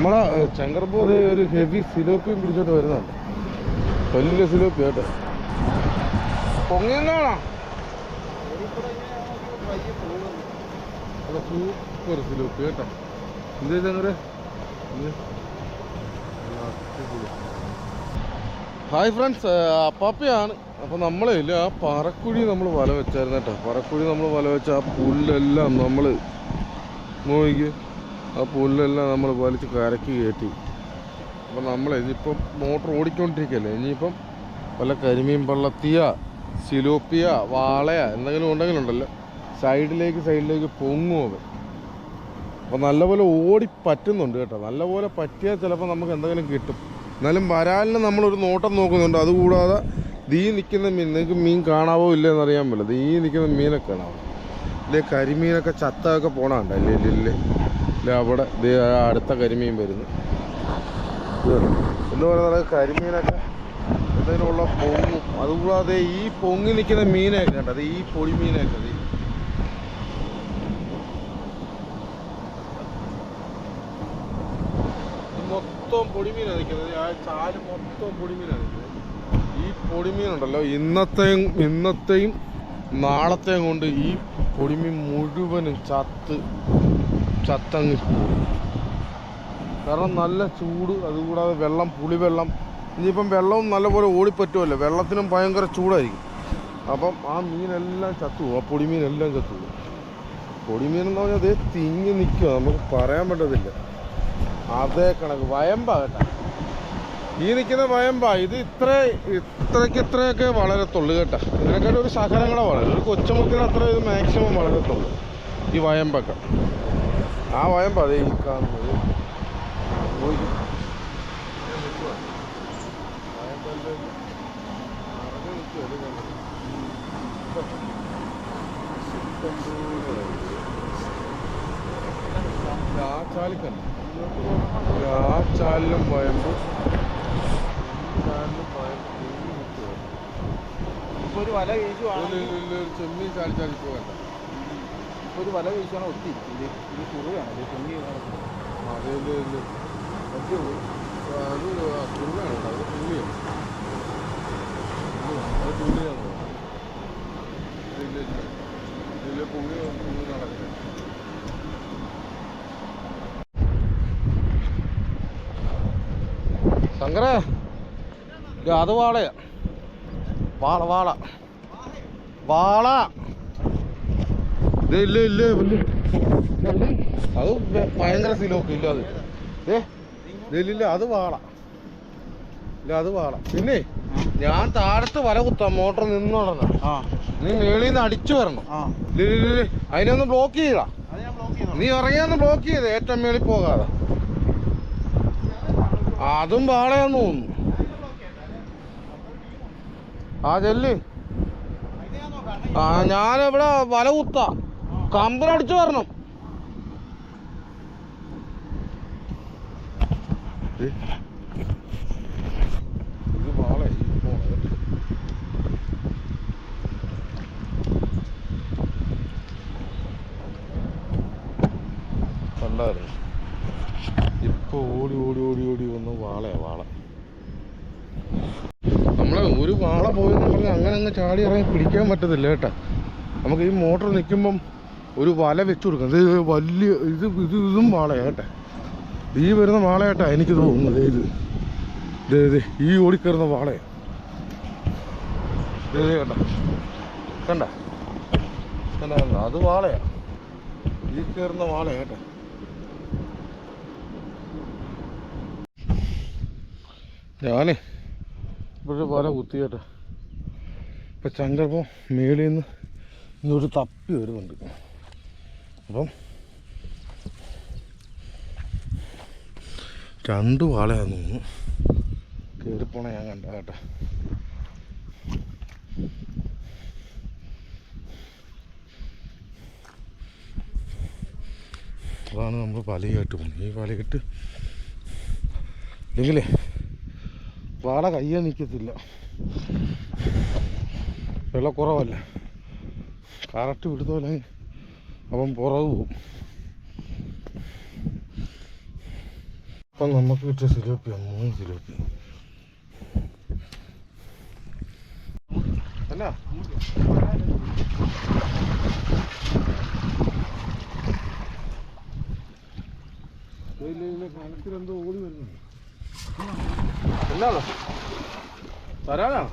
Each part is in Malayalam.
നമ്മളെ ചങ്കർപൂർ ഒരു ഹെവി സിലോപ്പിയും പിടിച്ചോട്ട് വരുന്നുണ്ട്. വലിയ സിലോപ്പി കേട്ടോ. പൊങ്ങിന്നാണോ സൂപ്പർ സിലോപ്പി കേട്ടോ. എന്ത് ചങ്കര ഹായ് ഫ്രണ്ട്സ് അപ്പാപ്പയാണ്. അപ്പോൾ നമ്മളെ ഇല്ല ആ പറക്കുഴി നമ്മൾ വല വെച്ചായിരുന്നു കേട്ടോ. പറക്കുഴി നമ്മൾ വല വെച്ച ആ പുല്ലെല്ലാം നമ്മൾ നോക്കി ആ പുല്ലെല്ലാം നമ്മൾ വലിച്ച് കരക്കി കയറ്റി. അപ്പം നമ്മൾ ഇനിയിപ്പം മോട്ടർ ഓടിക്കൊണ്ടിരിക്കുകയല്ലേ ഇനിയിപ്പം വല്ല കരിമീൻ പള്ളത്തിയ സിലോപ്പിയ വാളയ എന്തെങ്കിലും ഉണ്ടെങ്കിലും ഉണ്ടല്ലോ. സൈഡിലേക്ക് സൈഡിലേക്ക് പൊങ്ങും അപ്പം അപ്പോൾ നല്ലപോലെ ഓടി പറ്റുന്നുണ്ട് കേട്ടോ. നല്ലപോലെ പറ്റിയാൽ ചിലപ്പോൾ നമുക്ക് എന്തെങ്കിലും കിട്ടും. എന്നാലും വരാലിന് നമ്മളൊരു നോട്ടം നോക്കുന്നുണ്ട്. അതുകൂടാതെ ദീ നിൽക്കുന്ന മീൻ നിങ്ങൾക്ക് മീൻ കാണാവോ ഇല്ലെന്ന് അറിയാൻ പറ്റില്ല. ദീ നിൽക്കുന്ന മീനൊക്കെ കാണാവോ ഇല്ലേ കരിമീനൊക്കെ ചത്തൊക്കെ പോണാണ്ടല്ലേ ഇല്ലേ. അവിടെ അടുത്ത കരിമീൻ വരുന്നു? എന്ന് പറയുന്നത് കരിമീനൊക്കെ എന്തെങ്കിലുമുള്ള പൊങ്ങും. അതുകൂടാതെ ഈ പൊങ്ങി നിൽക്കുന്ന മീനൊക്കെ അത് ഈ പൊടി മീനൊക്കെ ദേ. ഇത് മൊത്തം പൊടിമീനാണ് നിൽക്കുന്നത്. ആ ചാൽ മൊത്തം പൊടിമീനാണ് നിൽക്കുന്നത്. ഈ പൊടിമീനുണ്ടല്ലോ ഇന്നത്തെയും ഇന്നത്തെയും നാളത്തെയും കൊണ്ട് ഈ പൊടിമീൻ മുഴുവനും ചത്ത് ചത്തങ്ങ് പോകും കാരണം നല്ല ചൂട് അതുകൂടാതെ വെള്ളം പുളിവെള്ളം. ഇനിയിപ്പം വെള്ളവും നല്ലപോലെ ഓടിപ്പറ്റുമല്ലോ. വെള്ളത്തിനും ഭയങ്കര ചൂടായിരിക്കും. അപ്പം ആ മീനെല്ലാം ചത്തുപോകും ആ പൊടിമീനെല്ലാം ചത്തുപോകും പൊടിമീൻ എന്ന് പറഞ്ഞാൽ അതേ തിങ്ങി നിൽക്കുക നമുക്ക് പറയാൻ പറ്റത്തില്ല. അതേ കണക്ക്. വയമ്പ കേട്ടോ. ഈ നിൽക്കുന്ന വയമ്പ. ഇത് ഇത്ര ഇത്രയ്ക്ക് ഇത്രയൊക്കെ വളരത്തുള്ളൂ കേട്ടോ. ഇതിനെക്കാട്ടും ഒരു ശകലം കൂടെ വളരും ഒരു കൊച്ചുമുക്കിന് അത്ര ഇത് മാക്സിമം വളരത്തുള്ളൂ. ഈ വയമ്പൊക്കെ. ആ വയമ്പ അതേ ഈ കാണുന്നത്. ആ ചാലിക്കണ്ട ആ ചാലിലും ഈ ചാലിലും. ഇപ്പൊ ഒരു വല ഒരു ചെമ്മീൻ ചാലി ചാലി പോകണ്ട ഇപ്പൊ ഒരു വല കഴിച്ചാണ് ഒത്തി ഇത് ഇത് കുറുകയാണ്. ഇത് പൊങ്ങി. അതിൽ ശങ്കര അത് വാളയാ. വാള വാള. വാള. ഇല്ല ഇല്ല. അത് ഭയങ്കര സിലോക്ക് ഇല്ല അത്. ഇതിലില്ല അത് വാള. ഇല്ല അത് വാള. പിന്നെ ഞാൻ താഴത്ത് വല കുത്താം മോട്ടർ നിന്നോടന ആ. നീ മേളിൽ നിന്ന് അടിച്ചു വരണം. അതിനൊന്ന് ബ്ലോക്ക് ചെയ്യടാ. നീ ഇറങ്ങിയൊന്ന് ബ്ലോക്ക് ചെയ്ത് ഏറ്റവും മേളിൽ പോകാതെ. അതും വാളയാന്ന് തോന്നുന്നു. ആ ചെല്ല്. ആ ഞാനിവിടെ വല കുത്താം. വരണം. ഈ പോണത്. കണ്ടായിരുന്നു. ഇപ്പൊ ഓടി ഓടി ഓടി ഓടി വന്ന വാളയാ വാള. നമ്മളെ ഒരു വാള പോയെന്ന് പറഞ്ഞാൽ അങ്ങനെ അങ്ങ് ചാടി ഇറങ്ങി പിടിക്കാൻ പറ്റത്തില്ല കേട്ടാ. നമുക്ക് ഈ മോട്ടർ നിൽക്കുമ്പം ഒരു വല വെച്ചു കൊടുക്കുന്നത് ഇത് വലിയ ഇത് ഇത് ഇതും വാളയാട്ടെ ഈ വരുന്ന വാളയാട്ടാ എനിക്ക് തോന്നുന്നത്. ഇത് ദേ ഈ ഓടിക്കയറുന്ന വാളയാ. കണ്ട? കണ്ട? അത് വാളയാ. ഈ കയറുന്ന വാളയാട്ടെ ഞാനേ ഇവിടെ വല കുത്തിയേട്ടാ ഇപ്പം ചങ്കപ്പം മേളിൽ നിന്ന് ഇങ്ങോട്ട് തപ്പി വരുന്നുണ്ട്. അപ്പം രണ്ട് വാളയാന്ന് തോന്നുന്നു. കയറിപ്പോണ ഞാൻ കണ്ട കേട്ടോ. അതാണ് നമ്മൾ വലയായിട്ട് പോകുന്നത് ഈ വലയിട്ട് ഇല്ലെങ്കിലേ വാള കയ്യെ നിൽക്കത്തില്ല. വെള്ളക്കുറവല്ല? കറക്റ്റ് വിടുത്തോലെ അവൻ പുറകു പോകും അപ്പം നമുക്ക് കിട്ടിയ സിലോപ്പിയ മൂന്ന് സിലോപ്പി അല്ല. എന്തോ ഓടി വരുന്നു എന്നാണോ? തരാനാണോ?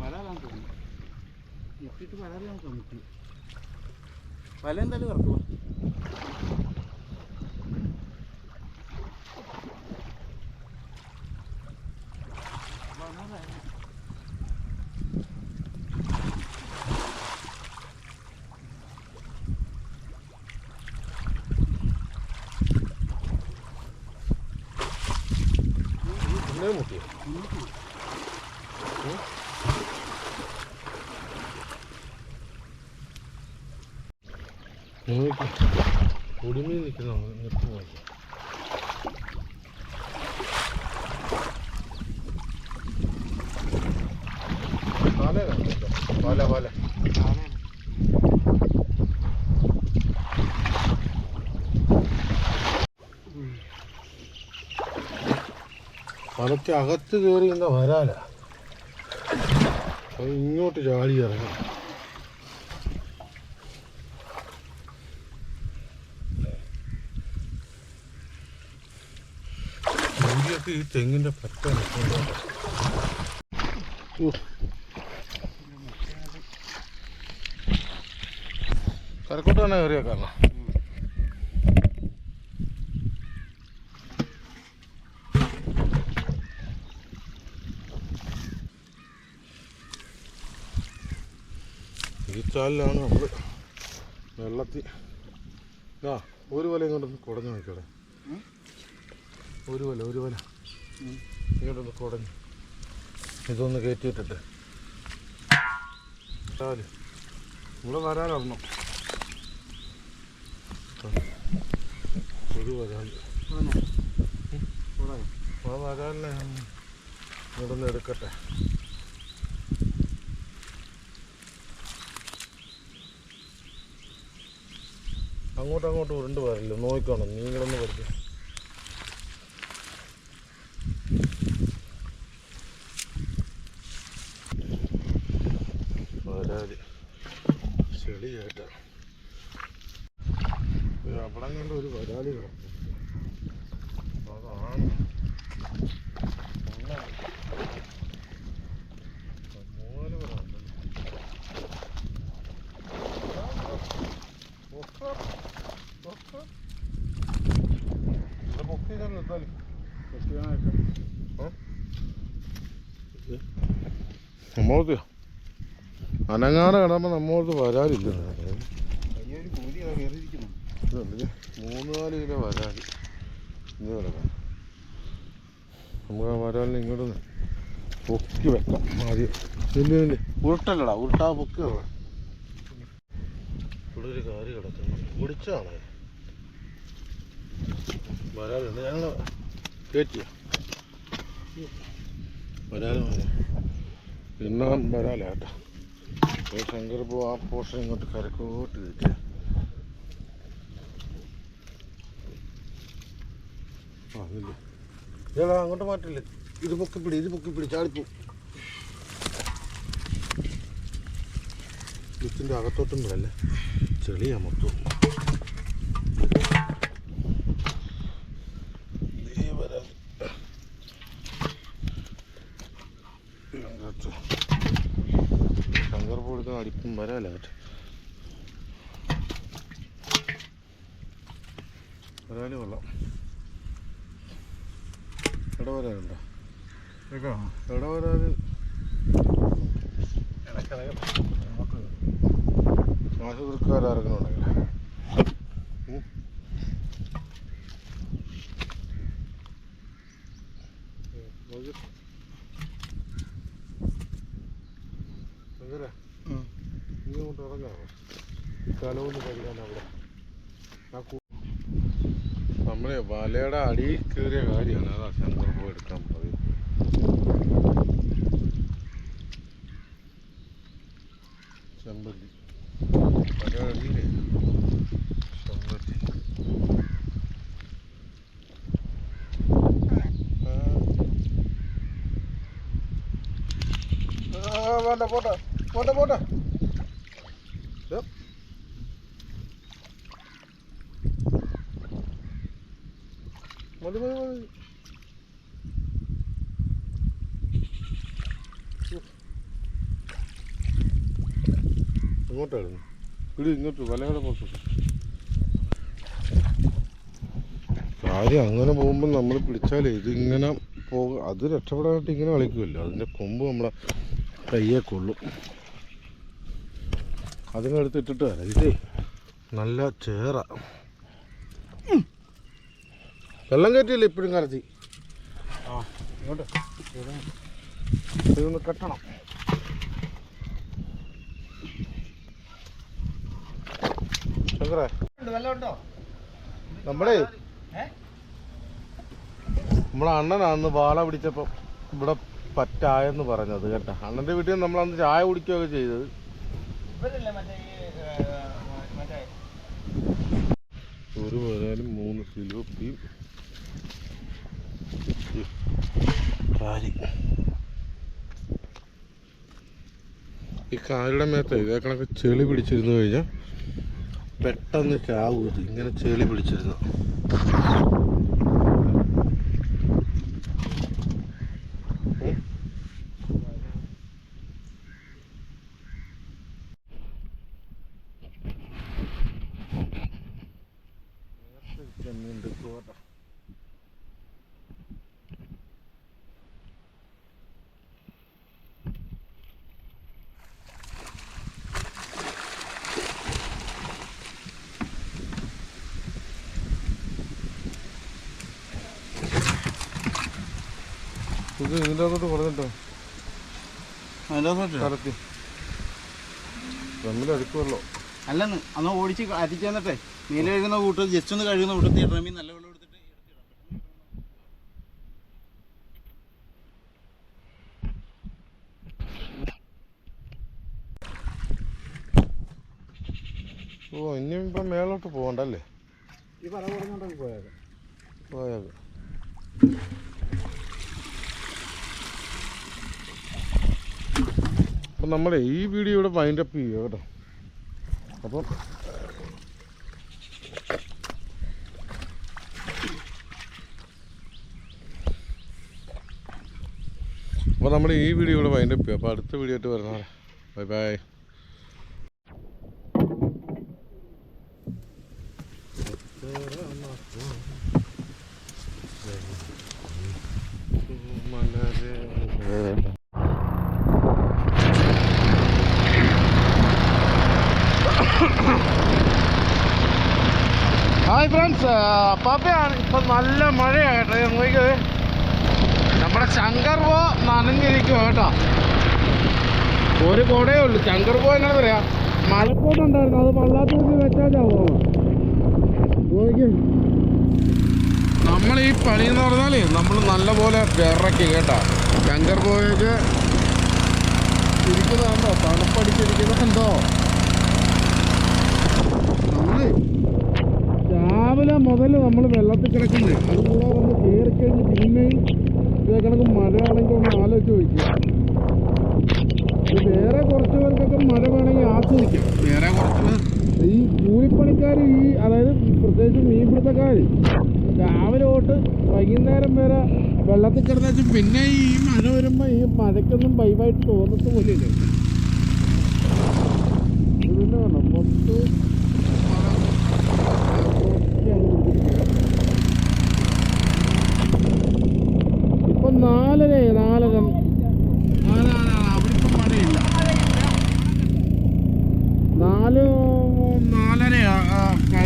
വരാനാണ് തോന്നുന്നു ഇട്ടിട്ട് വരാനാണ് തോന്നിട്ട് വല എന്തായാലും കറക്കുക കുടുമി നിൽക്കുന്ന നിർത്തി പോലെ പലക്ക് അകത്ത് കയറി എന്താ വരാല ഇങ്ങോട്ട് ചാടി ഇറങ്ങും സൂര്യക്ക് ഈ തെങ്ങിന്റെ പറ്റ. കരക്കോട്ട് തന്നെ കയറിയേക്കാം ഈ ചാലിലാണ് നമ്മൾ വെള്ളത്തിൽ ആ ഒരു വലയും കൊണ്ടൊന്ന് കുടഞ്ഞു നോക്കിയോടെ? ഒരു വല ഒരു വല. ഇങ്ങോട്ടൊന്ന് കുടഞ്ഞു ഇതൊന്ന് കയറ്റിയിട്ടിട്ട് ഇവിടെ വരാനൊന്നും ഒരു വരാൻ വരാലേ ഇവിടെ ഇവിടുന്ന് എടുക്കട്ടെ. അങ്ങോട്ടും അങ്ങോട്ടും ഉരുണ്ട് വരില്ല നോക്കണം നീങ്ങളൊന്ന് പഠിക്കും വരാൽ ചെളിയായിട്ട അവിടെ കണ്ട ഒരു വരാൽ കിടക്കും അതാണ് മൂന്ന് വരാലുണ്ട്. ഒക്കെ, ഒക്കെ. ഇവിടെ പൊക്കി ഞാൻ നിർത്താൽ. നമ്മൾക്ക് അനങ്ങാതെ കിടമ്പോൾ നമ്മൾക്ക് വരാലില്ല മൂന്ന് നാല് കിലോ വരാൽ ഇന്ന് കിടക്കാം. നമുക്ക് ആ വരാലിന് ഇങ്ങോട്ട് പൊക്കി വെക്കാം ആദ്യം. ഇല്ല ഉരുട്ടല്ലടാ ഉരുട്ടാ പൊക്കി ഇവിടെ ഒരു കാര്യം കിടക്കുന്നു. പിടിച്ചാണ് വരാലുണ്ട് ഞങ്ങൾ കയറ്റിയ വരാൽ മതി പിന്നെ വരാലാട്ടോ. ശങ്കർ പോ ആ പോർഷൻ ഇങ്ങോട്ട് കരക്കോട്ട് കയറ്റുക ആ ഇല്ല. ഇതാ അങ്ങോട്ട് മാറ്റില്ലേ? ഇത് പൊക്കിപ്പിടി ഇത് പൊക്കിപ്പിടി ചാടിപ്പോ. ഇതിന്റെ അകത്തോട്ടും വിടല്ലേ? ചെളിയാ മൊത്തം ദേ വരാൽ. ഇതിനകത്ത് ശങ്കർ അടിപ്പും വരാലാട്ടെ വരാൽ കൊള്ളാം എവിടെ വരാനുണ്ടോ എവിടെ വരാൽ സ്ഥലമൊന്നും കരുതാൻ അവിടെ. നമ്മളെ വലയുടെ അടി കയറിയ കാര്യമാണ്. അതാ ശങ്കർപ്പോ എടുക്കാൻ പോയത്. ചെമ്പല്ലി വലയുടെ അടിയിലേ ചെമ്പല്ലി പോട്ടെ പോട്ടെ പോട്ടെ. മതി മതി മതി ഇങ്ങോട്ടായിരുന്നു. ഇടി ഇങ്ങോട്ട് വലയുടെ പുറത്തോട്ട്. കാര്യം അങ്ങനെ പോകുമ്പോൾ നമ്മൾ പിടിച്ചാലേ ഇതിങ്ങനെ പോകും. അത് രക്ഷപ്പെടാനായിട്ട് ഇങ്ങനെ കളിക്കുമല്ലോ. അതിന്റെ കൊമ്പ് നമ്മളെ കയ്യെ കൊള്ളും. അതിനടുത്ത് ഇട്ടിട്ട് വരാം. ഇതേ നല്ല ചേറ. വെള്ളം കയറ്റില്ല ഇപ്പോഴും കരച്ചി? ആ ഇങ്ങോട്ട്. ഇതൊന്ന് കെട്ടണം. ശങ്കറേ നമ്മളേ അണ്ണനാന്ന് വാള പിടിച്ചപ്പം ഇവിടെ പറ്റായെന്ന് പറഞ്ഞത് കേട്ടോ. അണ്ണന്റെ വീട്ടിൽ നിന്ന് നമ്മളന്ന് ചായ കുടിക്കുകയൊക്കെ ചെയ്തത്. ഒരു വരാനും മൂന്ന് സിലോപ്പിയും കാരി. ഈ കാരിയുടെ മേത്ത് ഇതേ കണക്ക് ചെളി പിടിച്ചിരുന്നു കഴിഞ്ഞാൽ പെട്ടെന്ന് ചാവും ഇങ്ങനെ ചെളി പിടിച്ചിരുന്നു. ഇത് ഇതിന്റെ അകത്തോട്ട് പറഞ്ഞിട്ടോ? അതിന്റെ കലത്തി തമ്മിൽ അടുക്കുമല്ലോ അല്ലെന്ന് അന്ന് ഓടിച്ച് അരിച്ചു തന്നിട്ടേ നീല കഴുകുന്ന കൂട്ട് ജസ്റ്റ് ഒന്ന് കഴുകുന്ന കൂട്ടത്തിൽ നല്ല വെള്ളം എടുത്തിട്ട് ഓ ഇനി ഇപ്പൊ മേലോട്ട് പോകണ്ടല്ലേ? ഈ പറ കൊടുക്കുന്നുണ്ടെങ്കിൽ പോയത് അപ്പം നമ്മൾ ഈ വീഡിയോ ഇവിടെ വൈൻഡ് അപ്പ് ചെയ്യുക കേട്ടോ. അപ്പം അപ്പോൾ നമ്മൾ ഈ വീഡിയോ ഇവിടെ വൈൻഡ് അപ്പ് ചെയ്യുക. അപ്പോൾ അടുത്ത വീഡിയോ ആയിട്ട് വരണേ ബൈ ബൈ ഫ്രണ്ട്സ് പപ്പയാണ്. ഇപ്പം നല്ല മഴയാണ് കേട്ടോ നോക്കിയത് നമ്മുടെ ശങ്കർ പോ നനഞ്ഞിരിക്കും കേട്ടോ. ഒരു കുടയേ ഉള്ളൂ. ശങ്കർ പോ എന്നാ പറയാ? മഴക്കോട്ടുണ്ടായിരുന്നു അത് പള്ളാത്തൂർക്ക് ചാവുമോ നമ്മൾ ഈ പണി എന്ന് പറഞ്ഞാലേ നമ്മൾ നല്ലപോലെ വിറക്കി കേട്ടോ. ശങ്കർ പോയൊക്കെ ഇരിക്കുന്നതുണ്ടോ? തണുപ്പടിച്ചിരിക്കുന്നതുണ്ടോ? നമ്മൾ രാവിലെ മുതൽ നമ്മൾ വെള്ളത്തിൽ കിടക്കുന്നത് അതുകൂടെ വന്ന് കയറി കഴിഞ്ഞ് പിന്നെയും ഇതേ കണക്ക് മഴയാണെങ്കിൽ ഒന്ന് ആലോചിച്ച് വയ്ക്കുക വേറെ കുറച്ച് പേർക്കൊക്കെ മഴ വേണമെങ്കിൽ ആസ്വദിക്കാം. വേറെ കുറച്ച് പേർ ഈ കൂലിപ്പണിക്കാർ ഈ അതായത് പ്രത്യേകിച്ച് മീൻപിടുത്തക്കാർ രാവിലെ തൊട്ട് വൈകുന്നേരം വരെ വെള്ളത്തിൽ കിടന്നു പിന്നെ ഈ മഴ വരുമ്പോൾ ഈ മഴയ്ക്കൊന്നും വൈവായിട്ട് തോന്നത്ത് പോലെയില്ല? ഇത് പിന്നെ വേണം മൊത്തം ഇപ്പൊ നാലര നാലര നാല് അവിടെ ഇപ്പം മഴയില്ല നാല് നാലര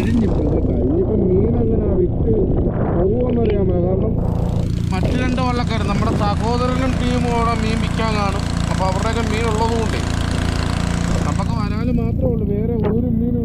കഴിഞ്ഞിപ്പം കേട്ടോ ഇനിയിപ്പം മീൻ അങ്ങനെ വിറ്റ് മേല. കാരണം മറ്റു രണ്ട് വള്ളക്കാർ നമ്മുടെ സഹോദരനും ടീമും അവിടെ മീൻ വിൽക്കാൻ കാണും. അപ്പോൾ അവരുടെയൊക്കെ മീൻ ഉള്ളതുകൊണ്ടേ. നമുക്ക് വരാൽ മാത്രമേ ഉള്ളൂ. വേറെ ഒരു മീനും